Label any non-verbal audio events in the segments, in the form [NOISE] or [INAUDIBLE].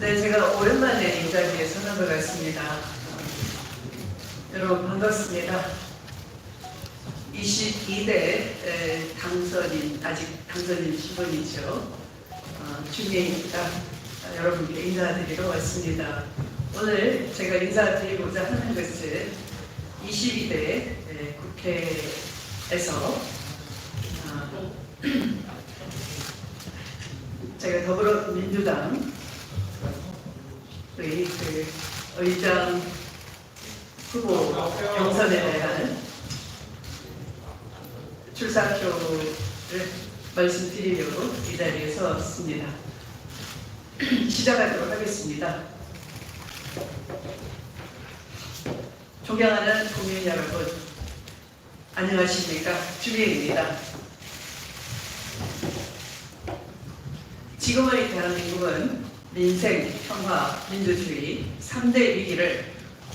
네, 제가 오랜만에 이 자리에 서는 것 같습니다. 여러분 반갑습니다. 22대 당선인, 아직 당선인 10원이죠. 어, 주미입니다. 어, 여러분께 인사드리러 왔습니다. 오늘 제가 인사드리고자 하는 것은 22대 국회에서 어, 제가 더불어민주당 의그 의장 후보 경선에 대한 출사표를 말씀드리려고 이 자리에 서 왔습니다. 시작하도록 하겠습니다. 존경하는 국민 여러분, 안녕하십니까? 주미입니다. 지금의 대한민국은 민생, 평화, 민주주의 3대 위기를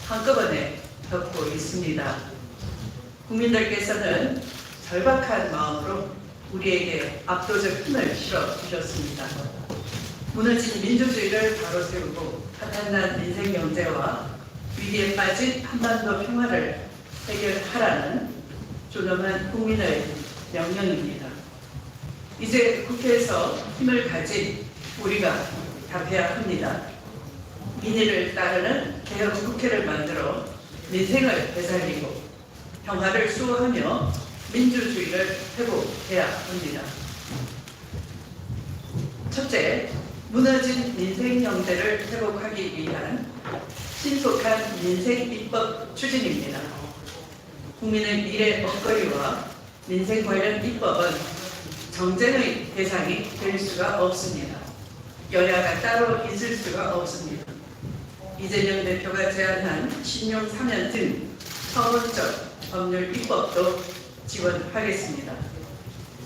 한꺼번에 겪고 있습니다. 국민들께서는 절박한 마음으로 우리에게 압도적 힘을 실어 주셨습니다. 무너진 민주주의를 바로 세우고 탄탄한 민생 경제와 위기에 빠진 한반도 평화를 해결하라는 존엄한 국민의 명령입니다. 이제 국회에서 힘을 가진 우리가 답해야 합니다. 민의를 따르는 개혁 국회를 만들어 민생을 되살리고 평화를 수호하며 민주주의를 회복해야 합니다. 첫째, 무너진 민생 경제를 회복하기 위한 신속한 민생 입법 추진입니다. 국민의 미래 먹거리와 민생 관련 입법은 정쟁의 대상이 될 수가 없습니다. 여야가 따로 있을 수가 없습니다. 이재명 대표가 제안한 신용 사면 등 서울적 법률 입법도 지원하겠습니다.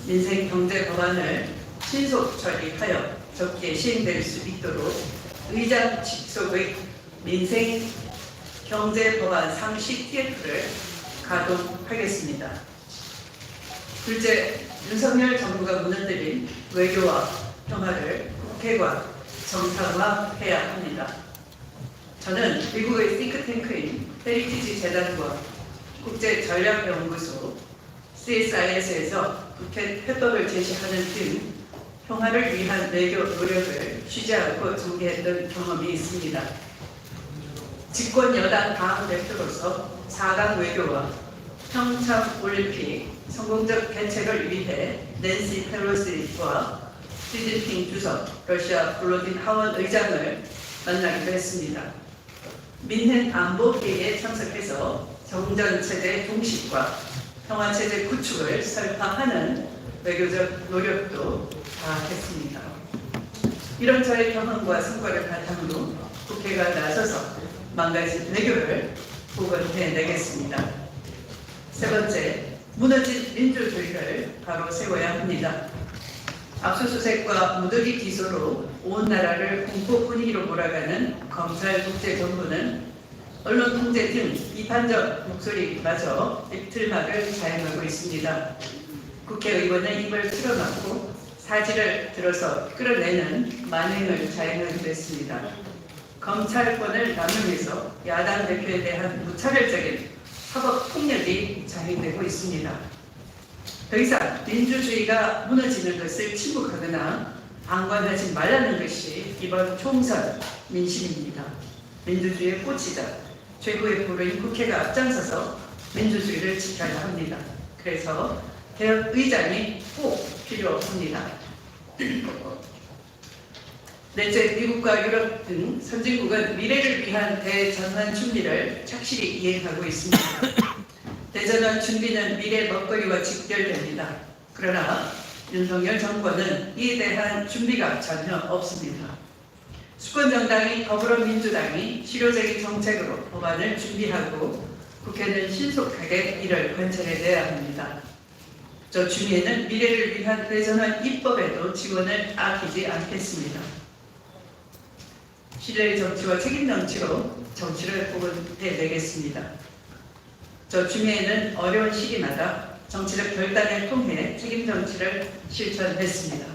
민생 경제 법안을 신속 처리하여 적게 시행될 수 있도록 의장 직속의 민생 경제 법안 상시 TF를 가동하겠습니다. 둘째, 윤석열 정부가 무너뜨린 외교와 평화를 국회가 정상화해야 합니다. 저는 미국의 싱크탱크인 헤리티지 재단과 국제전략연구소 CSIS에서 국회 해법을 제시하는 등 평화를 위한 외교 노력을 않고 전개했던 경험이 있습니다. 집권 여당 당 대표로서 4강 외교와 평창 올림픽 성공적 개최를 위해 낸시 펠로시와 시진핑 주석, 러시아 블로딘 하원 의장을 만나기도 했습니다. 민hen 안보회의에 참석해서 정전체제 종식과 평화체제 구축을 설파하는 외교적 노력도 다했습니다. 이런 저의 경험과 성과를 바탕으로 국회가 나서서 망가진 외교를 복원해 내겠습니다. 세 번째, 무너진 민주주의를 바로 세워야 합니다. 압수수색과 무더기 기소로 온 나라를 공포 분위기로 몰아가는 검찰 국제본부는 언론 통제 등 비판적 목소리마저 입틀막을 자행하고 있습니다. 국회의원은 입을 틀어막고 사지를 들어서 끌어내는 만행을 자행하기도 했습니다. 검찰권을 남용해서 야당 대표에 대한 무차별적인 사법 폭력이 자행되고 있습니다. 더 이상 민주주의가 무너지는 것을 침묵하거나 방관하지 말라는 것이 이번 총선 민심입니다. 민주주의의 꽃이자 최고의 부르인 국회가 앞장서서 민주주의를 지켜야 합니다. 그래서 개혁 의장이 꼭 필요합니다. [CLEARS THROAT] 넷째, 미국과 유럽 등 선진국은 미래를 위한 대전환 준비를 착실히 이행하고 있습니다. 대전환 준비는 미래 먹거리와 직결됩니다. 그러나 윤석열 정권은 이에 대한 준비가 전혀 없습니다. 수권 정당인 더불어민주당이 실효적인 정책으로 법안을 준비하고 국회는 신속하게 이를 관철해내야 합니다. 저 주미에는 미래를 위한 대전환 입법에도 지원을 아끼지 않겠습니다. 신뢰의 정치와 책임 정치로 정치를 복원해내겠습니다. 저 주미에는 어려운 시기마다 정치적 결단을 통해 책임 정치를 실천했습니다.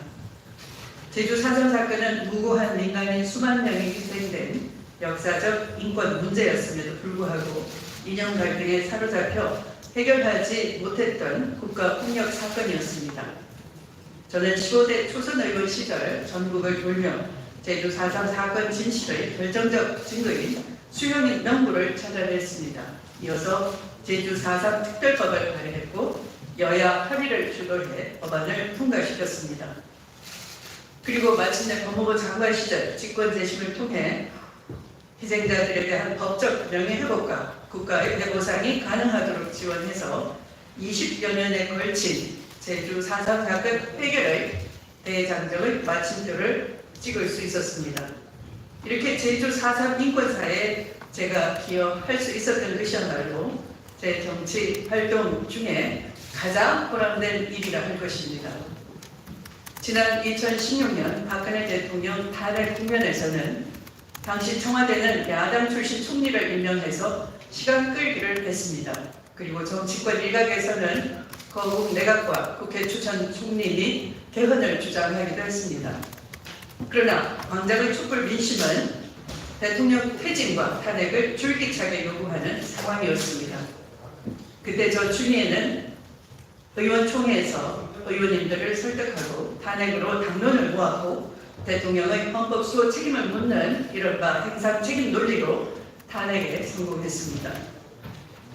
제주 사전 사건은 무고한 민간인 수만 명이 희생된 역사적 인권 문제였음에도 불구하고 이념 갈등에 사로잡혀 해결하지 못했던 국가 폭력 사건이었습니다. 저는 15대 초선 의원 시절 전국을 돌며 제주 4.3 사건 진실의 결정적 증거인 수용인 명부를 찾아냈습니다. 이어서 제주 4.3 특별법을 발의했고 여야 합의를 주도해 법안을 통과시켰습니다. 그리고 마침내 법무부 장관 시절 직권 재심을 통해 희생자들에 대한 법적 명예 회복과 국가의 대보상이 가능하도록 지원해서 20여 년에 걸친 제주 4.3 사건 해결의 대장정의 마침표를 찍을 수 있었습니다. 이렇게 제주 4.3 인권사에 제가 기여할 수 있었던 것이야말로 제 정치 활동 중에 가장 보람된 일이라 할 것입니다. 지난 2016년 박근혜 대통령 탄핵 국면에서는 당시 청와대는 야당 출신 총리를 임명해서 시간 끌기를 했습니다. 그리고 정치권 일각에서는 거국 내각과 국회 추천 총리 및 개헌을 주장하기도 했습니다. 그러나 광장의 촛불 민심은 대통령 퇴진과 탄핵을 줄기차게 요구하는 상황이었습니다. 그때 저 추미애는 의원총회에서 의원님들을 설득하고 탄핵으로 당론을 모았고 대통령의 헌법 수호 책임을 묻는 이른바 행상 책임 논리로 탄핵에 성공했습니다.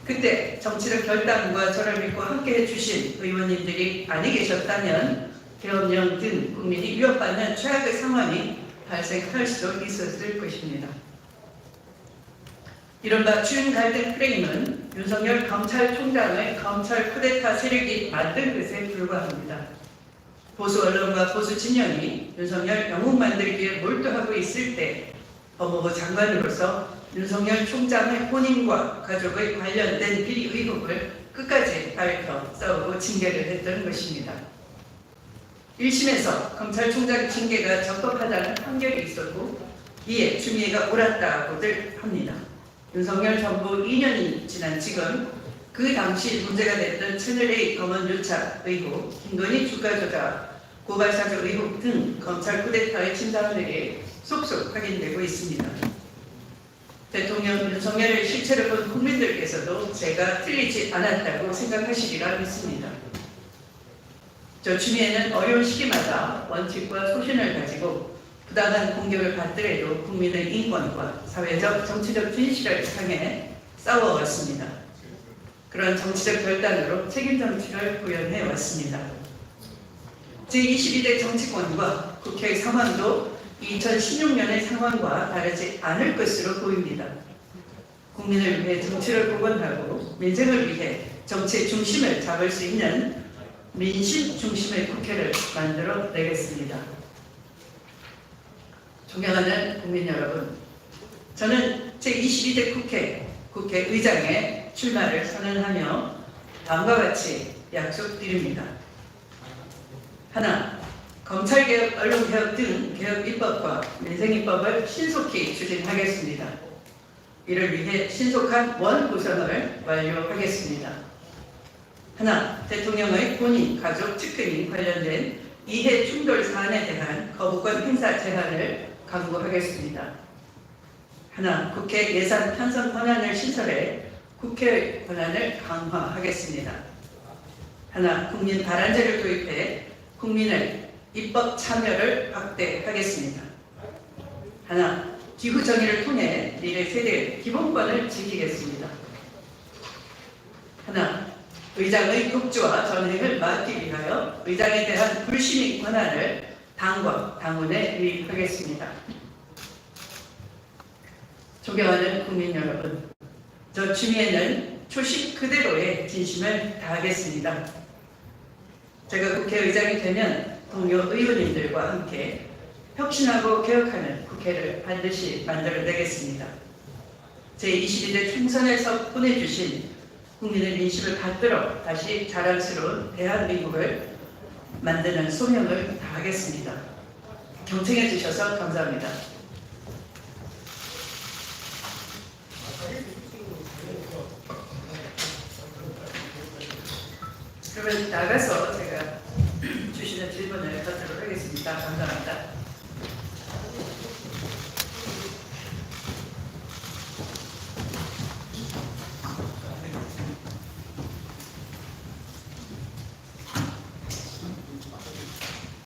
그때 정치적 결단과 저를 믿고 함께 해주신 의원님들이 아니 계셨다면 계엄령 등 국민이 위협받는 최악의 상황이 발생할 수도 있었을 것입니다. 이른바 주인 갈등 프레임은 윤석열 검찰총장의 검찰 쿠데타 세력이 만든 것에 불과합니다. 보수 언론과 보수 진영이 윤석열 영웅 만들기에 몰두하고 있을 때 법무부 장관으로서 윤석열 총장의 본인과 가족의 관련된 비리 의혹을 끝까지 밝혀 싸우고 징계를 했던 것입니다. 1심에서 검찰총장 징계가 적법하다는 판결이 있었고 이에 주미애가 옳았다고들 합니다. 윤석열 정부 2년이 지난 지금 그 당시 문제가 됐던 채널A 검언 유착 의혹, 김건희 주가 조작, 고발 사주 의혹 등 검찰 쿠데타의 진단들이 속속 확인되고 있습니다. 대통령 윤석열의 실체를 본 국민들께서도 제가 틀리지 않았다고 생각하시리라 믿습니다. 저 추미애는 어려운 시기마다 원칙과 소신을 가지고 부당한 공격을 받더라도 국민의 인권과 사회적 정치적 진실을 향해 싸워왔습니다. 그런 정치적 결단으로 책임 정치를 구현해 왔습니다. 제22대 정치권과 국회의 상황도 2016년의 상황과 다르지 않을 것으로 보입니다. 국민을 위해 정치를 복원하고 민생을 위해 정치의 중심을 잡을 수 있는 민심 중심의 국회를 만들어 내겠습니다. 존경하는 국민 여러분, 저는 제22대 국회 국회의장에 출마를 선언하며 다음과 같이 약속드립니다. 하나, 검찰개혁, 언론개혁 등 개혁 입법과 민생 입법을 신속히 추진하겠습니다. 이를 위해 신속한 원 구성을 완료하겠습니다. 하나, 대통령의 본인, 가족, 측근이 관련된 이해 충돌 사안에 대한 거부권 행사 제한을 강구하겠습니다. 하나, 국회 예산 편성 권한을 신설해 국회 권한을 강화하겠습니다. 하나, 국민 발안제를 도입해 국민의 입법 참여를 확대하겠습니다. 하나, 기후 정의를 통해 미래 세대의 기본권을 지키겠습니다. 하나, 의장의 독주와 전횡을 막기 위하여 의장에 대한 불신임 권한을 당과 당원에 유입하겠습니다. 존경하는 국민 여러분, 저 추미애는 초심 그대로의 진심을 다하겠습니다. 제가 국회의장이 되면 동료 의원님들과 함께 혁신하고 개혁하는 국회를 반드시 만들어내겠습니다. 제22대 총선에서 보내주신 국민의 민심을 받들어 다시 자랑스러운 대한민국을 만드는 소명을 다하겠습니다. 경청해 주셔서 감사합니다. 그러면 나가서 제가 [CLEARS THROAT] 주시는 질문을 받도록 하겠습니다. 감사합니다.